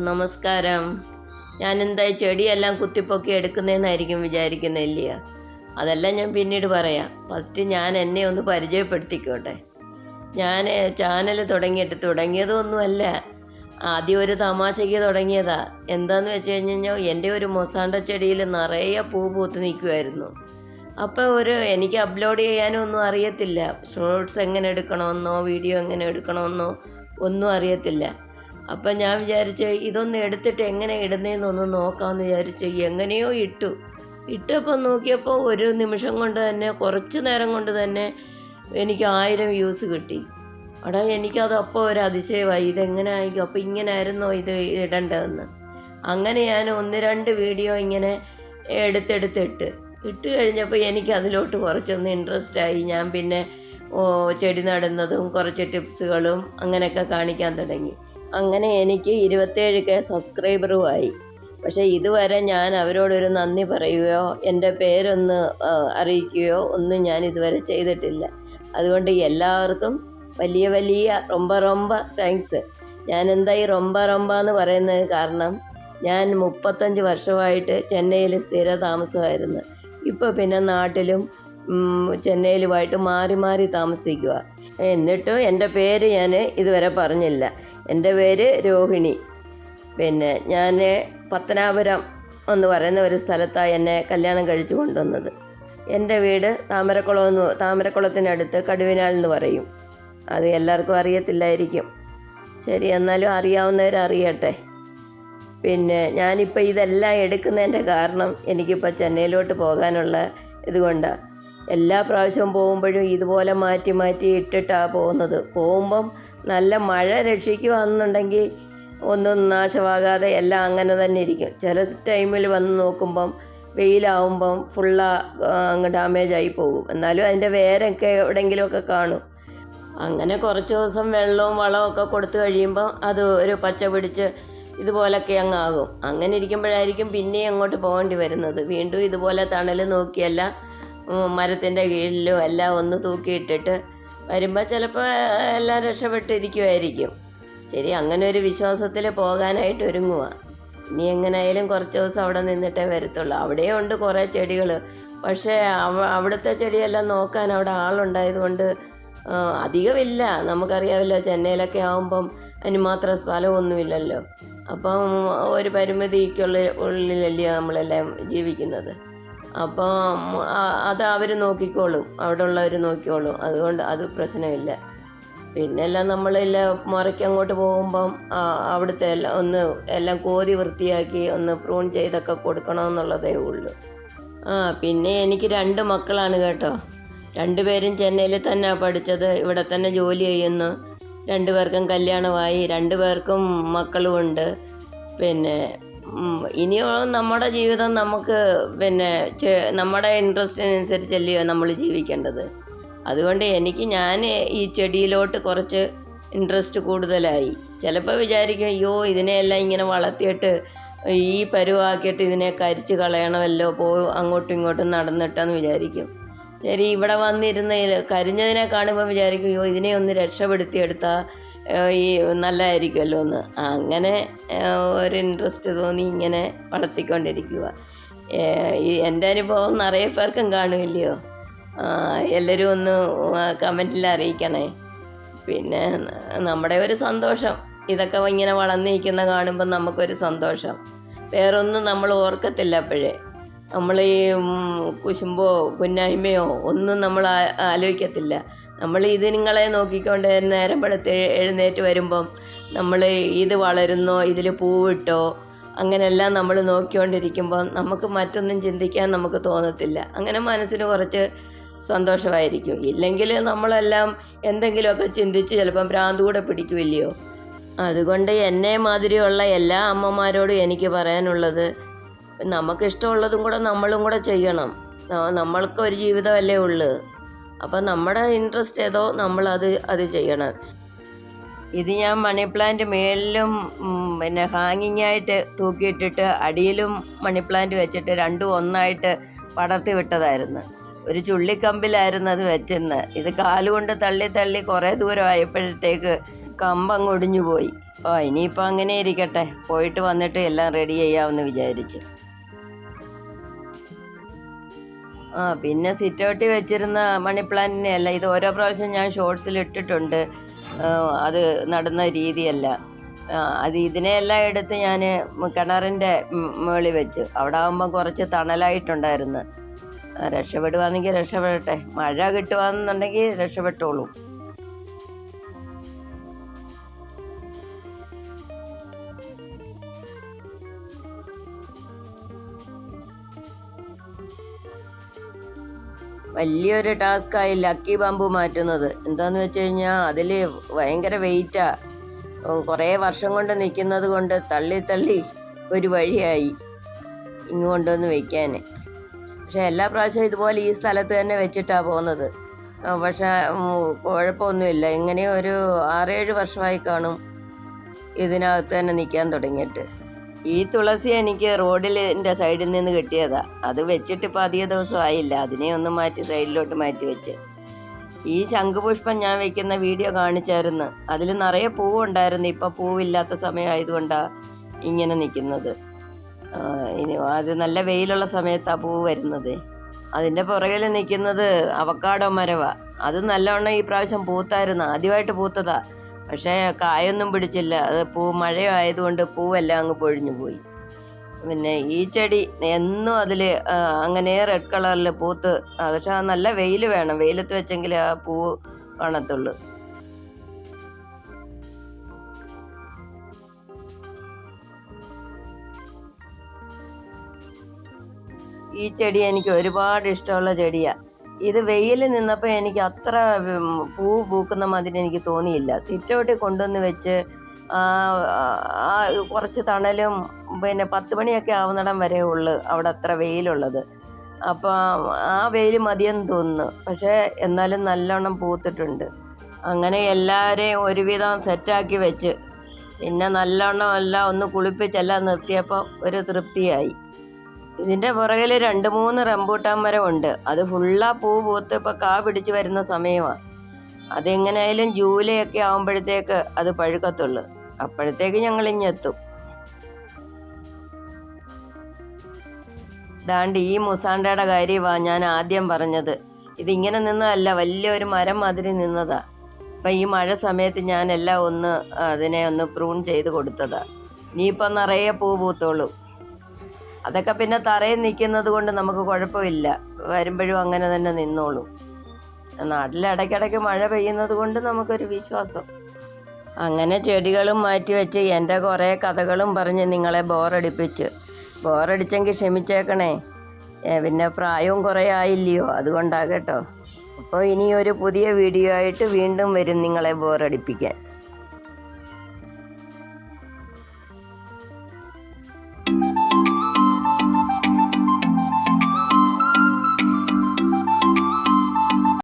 നമസ്കാരം. ഞാൻ എന്താ ചെടിയെല്ലാം കുത്തിപ്പൊക്കി എടുക്കുന്നതെന്നായിരിക്കും വിചാരിക്കുന്നില്ലയോ അതെല്ലാം ഞാൻ പിന്നീട് പറയാം. ഫസ്റ്റ് ഞാൻ എന്നെ ഒന്ന് പരിചയപ്പെടുത്തിക്കോട്ടെ. ഞാൻ ചാനൽ തുടങ്ങിയിട്ട് തുടങ്ങിയതൊന്നുമല്ല. ആദ്യം ഒരു തമാശയ്ക്ക് തുടങ്ങിയതാ. എന്താന്ന് വെച്ച് കഴിഞ്ഞ് കഴിഞ്ഞാൽ എന്റെ ഒരു മൊസാണ്ട ചെടിയിൽ നിറയെ പൂ പൂത്ത് നിൽക്കുമായിരുന്നു അപ്പോൾ ഒരു എനിക്ക് അപ്ലോഡ് ചെയ്യാനൊന്നും അറിയത്തില്ല. ഷോർട്സ് എങ്ങനെ എടുക്കണമെന്നോ വീഡിയോ എങ്ങനെ എടുക്കണമെന്നോ ഒന്നും അറിയത്തില്ല. അപ്പം ഞാൻ വിചാരിച്ചു ഇതൊന്ന് എടുത്തിട്ട് എങ്ങനെ ഇടുന്നതെന്നൊന്ന് നോക്കാമെന്ന് വിചാരിച്ചു. എങ്ങനെയോ ഇട്ടു. ഇട്ടപ്പോൾ നോക്കിയപ്പോൾ ഒരു നിമിഷം കൊണ്ട് തന്നെ കുറച്ച് നേരം കൊണ്ട് തന്നെ എനിക്ക് ആയിരം വ്യൂസ് കിട്ടി. അവിടെ എനിക്കത് അപ്പോൾ ഒരു അതിശയമായി. ഇതെങ്ങനെ ആയിരിക്കും? അപ്പോൾ ഇങ്ങനെ ആയിരുന്നോ ഇത് ഇടേണ്ടതെന്ന്. അങ്ങനെ ഞാൻ ഒന്ന് രണ്ട് വീഡിയോ ഇങ്ങനെ എടുത്തെടുത്തിട്ട് ഇട്ട് കഴിഞ്ഞപ്പോൾ എനിക്ക് അതിലോട്ട് കുറച്ചൊന്ന് ഇൻട്രസ്റ്റ് ആയി. ഞാൻ പിന്നെ ചെടി നടുന്നതും കുറച്ച് ടിപ്സുകളും അങ്ങനെയൊക്കെ കാണിക്കാൻ തുടങ്ങി. അങ്ങനെ എനിക്ക് ഇരുപത്തേഴ് കെ സബ്സ്ക്രൈബറുമായി. പക്ഷേ ഇതുവരെ ഞാൻ അവരോടൊരു നന്ദി പറയുകയോ എന്റെ പേരൊന്ന് അറിയിക്കുകയോ ഒന്നും ഞാൻ ഇതുവരെ ചെയ്തിട്ടില്ല. അതുകൊണ്ട് എല്ലാവർക്കും വലിയ വലിയ റൊമ്പ റൊമ്പ താങ്ക്സ് ഞാൻ എന്താ ഈ റൊമ്പ റൊമ്പ എന്ന് പറയുന്നത് കാരണം ഞാൻ മുപ്പത്തഞ്ച് വർഷമായിട്ട് ചെന്നൈയിൽ സ്ഥിര താമസമായിരുന്നു ഇപ്പോൾ പിന്നെ നാട്ടിലും ചെന്നൈയിലുമായിട്ട് മാറി മാറി താമസിക്കുക എന്നിട്ടും എന്റെ പേര് ഞാൻ ഇതുവരെ പറഞ്ഞില്ല. എന്റെ പേര് രോഹിണി. പിന്നെ ഞാൻ പത്തനാപുരം എന്ന് പറയുന്ന ഒരു സ്ഥലത്താണ് എന്നെ കല്യാണം കഴിച്ചു കൊണ്ടുവന്നത്. എന്റെ വീട് താമരക്കുളം എന്ന് താമരക്കുളത്തിനടുത്ത് കടുവിനാൽ എന്ന് പറയും. അത് എല്ലാവർക്കും അറിയത്തില്ലായിരിക്കും. ശരി എന്നാലും അറിയാവുന്നവരറിയട്ടെ പിന്നെ ഞാനിപ്പോൾ ഇതെല്ലാം എടുക്കുന്നതിന്റെ കാരണം എനിക്കിപ്പോൾ ചെന്നൈയിലോട്ട് പോകാനുള്ള ഇതുകൊണ്ടാണ്. എല്ലാ പ്രാവശ്യവും പോകുമ്പോഴും ഇതുപോലെ മാറ്റി മാറ്റി ഇട്ടിട്ടാണ് പോകുന്നത്. പോകുമ്പം നല്ല മഴ രക്ഷിക്കുകയെന്നുണ്ടെങ്കിൽ ഒന്നും നാശമാകാതെ എല്ലാം അങ്ങനെ തന്നെ ഇരിക്കും. ചില ടൈമിൽ വന്ന് നോക്കുമ്പം വെയിലാവുമ്പം ഫുള്ള അങ്ങ് ആയി പോകും. എന്നാലും അതിന്റെ വേരൊക്കെ എവിടെയെങ്കിലുമൊക്കെ കാണും. അങ്ങനെ കുറച്ച് ദിവസം വെള്ളവും വളവും ഒക്കെ കൊടുത്തു കഴിയുമ്പോൾ അത് ഒരു പച്ച പിടിച്ച് ഇതുപോലൊക്കെ അങ്ങ് ആകും. അങ്ങനെ ഇരിക്കുമ്പോഴായിരിക്കും പിന്നെയും അങ്ങോട്ട് പോകേണ്ടി വരുന്നത്. വീണ്ടും ഇതുപോലെ തണൽ നോക്കിയല്ല മരത്തിന്റെ കീഴിലും എല്ലാം ഒന്ന് തൂക്കിയിട്ടിട്ട് വരുമ്പോൾ ചിലപ്പോൾ എല്ലാം രക്ഷപ്പെട്ടിരിക്കുമായിരിക്കും ശരി അങ്ങനെ ഒരു വിശ്വാസത്തിൽ പോകാനായിട്ട് ഒരുങ്ങുക ഇനി എങ്ങനെയായാലും കുറച്ച് ദിവസം അവിടെ നിന്നിട്ടേ വരത്തുള്ളൂ. അവിടെയും ഉണ്ട് കുറേ ചെടികൾ പക്ഷേ അവ അവിടുത്തെ ചെടിയെല്ലാം നോക്കാൻ അവിടെ ആളുണ്ടായതുകൊണ്ട് അധികമില്ല. നമുക്കറിയാമല്ലോ ചെന്നൈയിലൊക്കെ ആകുമ്പം അതിന് മാത്രം സ്ഥലമൊന്നുമില്ലല്ലോ. അപ്പം ഒരു പരിമിതിക്കുള്ള ഉള്ളിലല്ലേ നമ്മളെല്ലാം ജീവിക്കുന്നത്. അപ്പം ആ- അത് അവർ നോക്കിക്കോളും. അവിടെ ഉള്ളവർ നോക്കിക്കോളും. അതുകൊണ്ട് അത് പ്രശ്നമില്ല. പിന്നെ എല്ലാം നമ്മളെല്ലാം മുറയ്ക്ക് അങ്ങോട്ട് പോകുമ്പം അവിടുത്തെ എല്ലാം ഒന്ന് എല്ലാം കോരി വൃത്തിയാക്കി ഒന്ന് പ്രൂൺ ചെയ്തൊക്കെ കൊടുക്കണമെന്നുള്ളതേ ഉള്ളൂ. ആ പിന്നെ എനിക്ക് രണ്ട് മക്കളാണ് കേട്ടോ. രണ്ടുപേരും ചെന്നൈയിൽ തന്നെ പഠിച്ചത്. ഇവിടെ തന്നെ ജോലി ചെയ്യുന്നു. രണ്ടുപേർക്കും കല്യാണമായി. രണ്ടുപേർക്കും മക്കളുമുണ്ട്. പിന്നെ ഇനിയും നമ്മുടെ ജീവിതം നമുക്ക് പിന്നെ നമ്മുടെ ഇൻട്രസ്റ്റിനനുസരിച്ചല്ലയോ നമ്മൾ ജീവിക്കേണ്ടത്. അതുകൊണ്ട് എനിക്ക് ഞാൻ ഈ ചെടിയിലോട്ട് കുറച്ച് ഇൻട്രസ്റ്റ് കൂടുതലായി. ചിലപ്പോൾ വിചാരിക്കും അയ്യോ ഇതിനെയെല്ലാം ഇങ്ങനെ വളർത്തിയിട്ട് ഈ പരുവാക്കിയിട്ട് ഇതിനെ കരിച്ച് കളയണമല്ലോ പോ അങ്ങോട്ടും ഇങ്ങോട്ടും നടന്നിട്ടെന്ന് വിചാരിക്കും. ശരി ഇവിടെ വന്നിരുന്നതിൽ കരിഞ്ഞതിനെ കാണുമ്പോൾ വിചാരിക്കും അയ്യോ ഇതിനെ ഒന്ന് രക്ഷപ്പെടുത്തിയെടുത്താൽ ഈ നല്ലതായിരിക്കുമല്ലോ എന്ന്. അങ്ങനെ ഒരു ഇൻട്രസ്റ്റ് തോന്നി ഇങ്ങനെ വളർത്തിക്കൊണ്ടിരിക്കുക. ഈ എന്റെ അനുഭവം നിറയെ പേർക്കും കാണുമല്ലയോ എല്ലാവരും ഒന്ന് കമന്റിൽ അറിയിക്കണേ. പിന്നെ നമ്മുടെ ഒരു സന്തോഷം. ഇതൊക്കെ ഇങ്ങനെ വളർന്നിരിക്കുന്ന കാണുമ്പോൾ നമുക്കൊരു സന്തോഷം. വേറൊന്നും നമ്മൾ ഓർക്കത്തില്ല അപ്പോഴേ. നമ്മൾ ഈ കുശുമ്പോ കുന്നായ്മയോ ഒന്നും നമ്മൾ ആലോചിക്കത്തില്ല. നമ്മൾ ഇത് നിങ്ങളെ നോക്കിക്കൊണ്ട് നേരം വെളുത്ത് എഴ്- എഴുന്നേറ്റ് വരുമ്പം നമ്മൾ ഇത് വളരുന്നോ ഇതിൽ പൂവിട്ടോ അങ്ങനെയെല്ലാം നമ്മൾ നോക്കിക്കൊണ്ടിരിക്കുമ്പോൾ നമുക്ക് മറ്റൊന്നും ചിന്തിക്കാൻ നമുക്ക് തോന്നത്തില്ല. അങ്ങനെ മനസ്സിന് കുറച്ച് സന്തോഷമായിരിക്കും. ഇല്ലെങ്കിൽ നമ്മളെല്ലാം എന്തെങ്കിലുമൊക്കെ ചിന്തിച്ച് ചിലപ്പം ഭ്രാന്ത് കൂടെ പിടിക്കുമില്ലയോ അതുകൊണ്ട് എന്നെ മാതിരിയുള്ള എല്ലാ അമ്മമാരോടും എനിക്ക് പറയാനുള്ളത് നമുക്കിഷ്ടമുള്ളതും കൂടെ നമ്മളും കൂടെ ചെയ്യണം. നമ്മൾക്ക് ഒരു ജീവിതമല്ലേ ഉള്ളൂ. അപ്പം നമ്മുടെ ഇൻട്രസ്റ്റ് ഏതോ നമ്മളത് അത് ചെയ്യണം. ഇത് ഞാൻ മണി പ്ലാന്റ് മേളിലും പിന്നെ ഹാങ്ങിങ് ആയിട്ട് തൂക്കിയിട്ടിട്ട് അടിയിലും മണി പ്ലാന്റ് വെച്ചിട്ട് രണ്ടും ഒന്നായിട്ട് പടർത്തി വിട്ടതായിരുന്നു. ഒരു ചുള്ളിക്കമ്പിലായിരുന്നു അത് വെച്ചിരുന്നത് ഇത് കാലുകൊണ്ട് തള്ളി തള്ളി കുറേ ദൂരം ആയപ്പോഴത്തേക്ക് കമ്പ് അങ്ങ് ഒടിഞ്ഞു പോയി ഓ ഇനിയിപ്പോൾ അങ്ങനെ ഇരിക്കട്ടെ. പോയിട്ട് വന്നിട്ട് എല്ലാം റെഡി ചെയ്യാമെന്ന് വിചാരിച്ച്. ആ പിന്നെ സിറ്റൗട്ടിൽ വെച്ചിരുന്ന മണി പ്ലാന്റിനെ അല്ല ഇത് ഓരോ പ്രാവശ്യം ഞാൻ ഷോർട്സിൽ ഇട്ടിട്ടുണ്ട്. അത് നടന്ന രീതിയല്ല. അത് ഇതിനെയെല്ലാം എടുത്ത് ഞാൻ കിണറിന്റെ മുകളിൽ വെച്ച്. അവിടെ ആകുമ്പോൾ കുറച്ച് തണലായിട്ടുണ്ടായിരുന്നു. രക്ഷപ്പെടുവാണെങ്കിൽ രക്ഷപ്പെടട്ടെ. മഴ കിട്ടുവാന്നുണ്ടെങ്കിൽ രക്ഷപ്പെട്ടോളൂ. വലിയൊരു ടാസ്ക്കായി ലക്കി ബാമ്പു മാറ്റുന്നത്. എന്താന്ന് വെച്ച് കഴിഞ്ഞാൽ അതിൽ ഭയങ്കര വെയിറ്റാ കുറേ വർഷം കൊണ്ട് നിൽക്കുന്നത് കൊണ്ട് തള്ളി തള്ളി ഒരു വഴിയായി ഇങ്ങ് കൊണ്ടുവന്ന് വെക്കാൻ പക്ഷെ എല്ലാ പ്രാവശ്യവും ഇതുപോലെ ഈ സ്ഥലത്ത് തന്നെ വെച്ചിട്ടാണ് പോകുന്നത് പക്ഷെ കുഴപ്പമൊന്നുമില്ല. ഇങ്ങനെ ഒരു ആറേഴ് വർഷമായി കാണും ഇതിനകത്ത് തന്നെ നിൽക്കാൻ തുടങ്ങിയിട്ട്. ഈ തുളസി എനിക്ക് റോഡിന്റെ സൈഡിൽ നിന്ന് കിട്ടിയതാ. അത് വെച്ചിട്ട് ഇപ്പോൾ അധിക ദിവസം ആയില്ല. അതിനെ ഒന്ന് മാറ്റി സൈഡിലോട്ട് മാറ്റി വെച്ച്. ഈ ശംഖുപുഷ്പം ഞാൻ വെക്കുന്ന വീഡിയോ കാണിച്ചായിരുന്നു. അതിൽ നിറയെ പൂവുണ്ടായിരുന്നു. ഇപ്പം പൂവില്ലാത്ത സമയമായതുകൊണ്ടാണ് ഇങ്ങനെ നിൽക്കുന്നത് ഇനി അത് നല്ല വെയിലുള്ള സമയത്താണ് പൂവ് വരുന്നത്. അതിന്റെ പുറകിൽ നിൽക്കുന്നത് അവക്കാടോ മരവാ. അത് നല്ലവണ്ണം ഈ പ്രാവശ്യം പൂത്തായിരുന്നു. ആദ്യമായിട്ട് പൂത്തതാ. പക്ഷേ കായൊന്നും പിടിച്ചില്ല. അത് പൂ മഴയായതുകൊണ്ട് പൂവെല്ലാം അങ്ങ് പൊഴിഞ്ഞു പോയി. പിന്നെ ഈ ചെടി എന്നും അതിൽ അങ്ങനെ റെഡ് കളറിൽ പൂത്ത് പക്ഷെ ആ നല്ല വെയിൽ വേണം. വെയിലത്ത് വെച്ചെങ്കിൽ ആ പൂ കാണത്തുള്ളൂ. ഈ ചെടി എനിക്ക് ഒരുപാട് ഇഷ്ടമുള്ള ചെടിയാണ് ഇത് വെയിൽ നിന്നപ്പോൾ എനിക്ക് അത്ര പൂ പൂക്കുന്ന മാതിരി എനിക്ക് തോന്നിയില്ല. സിറ്റൗട്ടിൽ കൊണ്ടുവന്ന് വെച്ച് കുറച്ച് തണലും പിന്നെ പത്ത് മണിയൊക്കെ ആവുന്നിടം വരെ ഉള്ളു അവിടെ അത്ര വെയിലുള്ളത്. അപ്പോൾ ആ വെയിൽ മതിയെന്ന് തോന്നുന്നു. പക്ഷേ എന്നാലും നല്ലോണം പൂത്തിട്ടുണ്ട്. അങ്ങനെ എല്ലാവരെയും ഒരുവിധം സെറ്റാക്കി വെച്ച്. പിന്നെ നല്ലോണം എല്ലാം ഒന്ന് കുളിപ്പിച്ചെല്ലാം നിർത്തിയപ്പോൾ ഒരു തൃപ്തിയായി. ഇതിന്റെ പുറകിൽ രണ്ട് മൂന്ന് റംബൂട്ടാൻ മരമുണ്ട് അത് ഫുള്ളാ പൂ പൂത്ത് ഇപ്പോൾ കാ പിടിച്ച് വരുന്ന സമയമാണ് അതെങ്ങനെയായാലും ജൂലൈ ഒക്കെ ആകുമ്പോഴത്തേക്ക് അത് പഴുക്കത്തുള്ളു. അപ്പോഴത്തേക്ക് ഞങ്ങൾ ഇങ്ങെത്തും ദാണ്ട് ഈ മുസാണ്ടയുടെ കാര്യമാണ് ഞാൻ ആദ്യം പറഞ്ഞത്. ഇതിങ്ങനെ നിന്നതല്ല വലിയൊരു മരം മാതിരി നിന്നതാ. അപ്പം ഈ മഴ സമയത്ത് ഞാൻ എല്ലാം ഒന്ന് അതിനെ ഒന്ന് പ്രൂൺ ചെയ്ത് കൊടുത്തതാ. ഇനിയിപ്പം നിറയെ പൂ പൂത്തോളൂ. അതൊക്കെ പിന്നെ തറയിൽ നിൽക്കുന്നത് കൊണ്ട് നമുക്ക് കുഴപ്പമില്ല. വരുമ്പോഴും അങ്ങനെ തന്നെ നിന്നോളൂ. നാട്ടിൽ ഇടയ്ക്കിടയ്ക്ക് മഴ പെയ്യുന്നത് കൊണ്ട് നമുക്കൊരു വിശ്വാസം. അങ്ങനെ ചെടികളും മാറ്റി വെച്ച് എന്റെ കുറേ കഥകളും പറഞ്ഞ് നിങ്ങളെ ബോറടിപ്പിച്ച്. ബോറടിച്ചെങ്കിൽ ക്ഷമിച്ചേക്കണേ. പിന്നെ പ്രായവും കുറേ ആയില്ലയോ? അതുകൊണ്ടാകട്ടോ അപ്പോൾ ഇനി ഒരു പുതിയ വീഡിയോ ആയിട്ട് വീണ്ടും വരും നിങ്ങളെ ബോറടിപ്പിക്കാൻ.